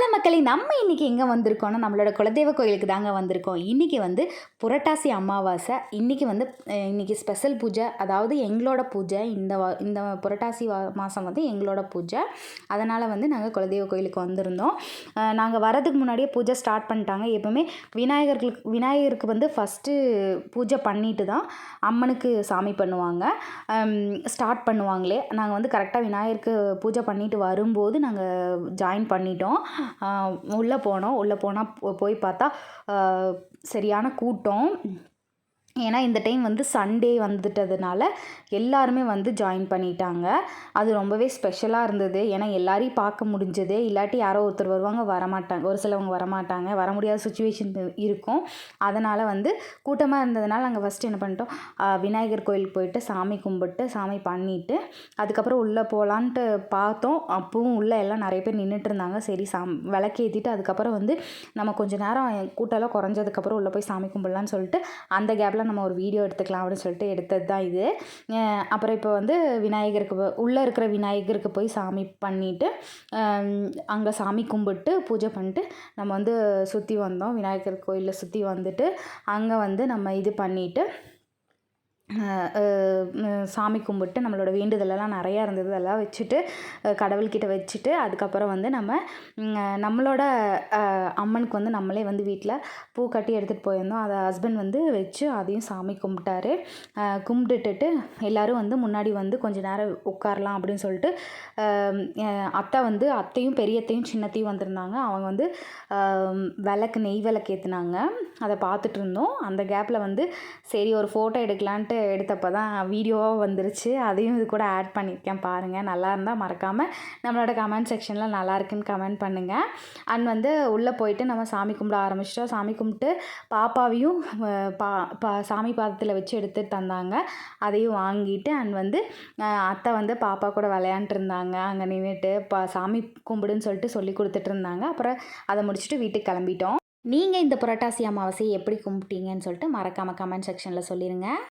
Hello மக்களே நம்ம இன்றைக்கி எங்கே வந்திருக்கோம்னா நம்மளோட குலதெய்வ கோயிலுக்கு தாங்க வந்திருக்கோம். இன்றைக்கி வந்து புரட்டாசி அமாவாசை. இன்றைக்கி வந்து இன்றைக்கி இன்னைக்கு ஸ்பெஷல் பூஜை அதாவது எங்களோட பூஜை. இந்த வா இந்த புரட்டாசி வா மாதம் வந்து எங்களோட பூஜை. அதனால் வந்து நாங்கள் குலதெய்வ கோயிலுக்கு வந்திருந்தோம். நாங்கள் வரதுக்கு முன்னாடியே பூஜை ஸ்டார்ட் பண்ணிட்டாங்க. எப்போவுமே விநாயகர்களுக்கு விநாயகருக்கு வந்து ஃபஸ்ட்டு பூஜை பண்ணிட்டு தான் அம்மனுக்கு சாமி பண்ணுவாங்க. ஸ்டார்ட் பண்ணுவாங்களே. நாங்கள் வந்து கரெக்டாக விநாயகருக்கு பூஜை பண்ணிட்டு வரும்போது நாங்கள் ஜாயின் பண்ணிட்டோம். உள்ளே போனோம். உள்ளே போனால் போய் பார்த்தா சரியான கூட்டம். ஏன்னா இந்த டைம் வந்து சண்டே வந்துட்டதுனால எல்லாருமே வந்து ஜாயின் பண்ணிட்டாங்க. அது ரொம்பவே ஸ்பெஷலாக இருந்தது. ஏன்னா எல்லாரையும் பார்க்க முடிஞ்சது. இல்லாட்டி யாரோ ஒருத்தர் வருவாங்க வரமாட்டாங்க. ஒரு சிலவங்க வரமாட்டாங்க. வர முடியாத சுச்சுவேஷன் இருக்கும். அதனால் வந்து கூட்டமாக இருந்ததுனால நாங்கள் ஃபஸ்ட்டு என்ன பண்ணிட்டோம்? விநாயகர் கோயிலுக்கு போயிட்டு சாமி கும்பிட்டு சாமி பண்ணிவிட்டு அதுக்கப்புறம் உள்ளே போகலான்ட்டு பார்த்தோம். அப்பவும் உள்ளே எல்லாம் நிறைய பேர் நின்றுட்டு இருந்தாங்க. சரி சாம் விளக்கேற்றிட்டு அதுக்கப்புறம் வந்து நம்ம கொஞ்ச நேரம் கூட்டம்லாம் குறைஞ்சதுக்கப்புறம் உள்ளே போய் சாமி கும்பிடலான்னு சொல்லிட்டு அந்த கேப்பில் நம்ம ஒரு வீடியோ எடுத்துக்கலாம் அப்படின்னு சொல்லிட்டு எடுத்தது தான் இது அப்புறம் இப்போ வந்து விநாயகருக்கு உள்ளே இருக்கிற விநாயகருக்கு போய் சாமி பண்ணிவிட்டு அங்கே சாமி கும்பிட்டு பூஜை பண்ணிட்டு நம்ம வந்து சுற்றி வந்தோம். விநாயகர் கோயிலில் சுற்றி வந்துட்டு அங்கே வந்து நம்ம இது பண்ணிவிட்டு சாமி கும்பிட்டு நம்மளோட வேண்டுதலெல்லாம் நிறையா இருந்தது. அதெல்லாம் வச்சுட்டு கடவுள்கிட்ட வச்சுட்டு அதுக்கப்புறம் வந்து நம்ம நம்மளோட அம்மனுக்கு வந்து நம்மளே வந்து வீட்டில் பூ கட்டி எடுத்துகிட்டு போயிருந்தோம். அதை ஹஸ்பண்ட் வந்து வச்சு அதையும் சாமி கும்பிட்டாரு. கும்பிட்டுட்டு எல்லோரும் வந்து முன்னாடி வந்து கொஞ்ச நேரம் உட்காரலாம் அப்படின்னு சொல்லிட்டு அத்தை வந்து அத்தையும் பெரியத்தையும் சின்னத்தையும் வந்திருந்தாங்க. அவங்க வந்து விளக்கு நெய் விளக்கு ஏற்றுனாங்க அதை பார்த்துட்டு இருந்தோம். அந்த கேப்பில் வந்து சரி ஒரு ஃபோட்டோ எடுக்கலான்ட்டு எடுத்தப்போ தான் வீடியோவாக வந்துருச்சு. அதையும் இது கூட ஆட் பண்ணியிருக்கேன் பாருங்கள் நல்லா இருந்தால் மறக்காமல் நம்மளோட கமெண்ட் செக்ஷனில் நல்லா இருக்குன்னு கமெண்ட் பண்ணுங்கள் அண்ட் வந்து உள்ளே போயிட்டு நம்ம சாமி கும்பிட ஆரம்பிச்சிட்டோம். சாமி கும்பிட்டு பாப்பாவையும் பா பா சாமி பாதத்தில் வச்சு எடுத்துகிட்டு தந்தாங்க. அதையும் வாங்கிட்டு அண்ட் வந்து அத்தை வந்து பாப்பா கூட விளையாண்டுட்டு இருந்தாங்க. அங்கே நின்றுட்டு பா சாமி கும்பிடுன்னு சொல்லிட்டு சொல்லி கொடுத்துட்டு இருந்தாங்க. அப்புறம் அதை முடிச்சுட்டு வீட்டுக்கு கிளம்பிட்டோம். நீங்கள் இந்த புரட்டாசி அமாவாசையை எப்படி கும்பிட்டீங்கன்னு சொல்லிட்டு மறக்காமல் கமெண்ட் செக்ஷனில் சொல்லிடுங்க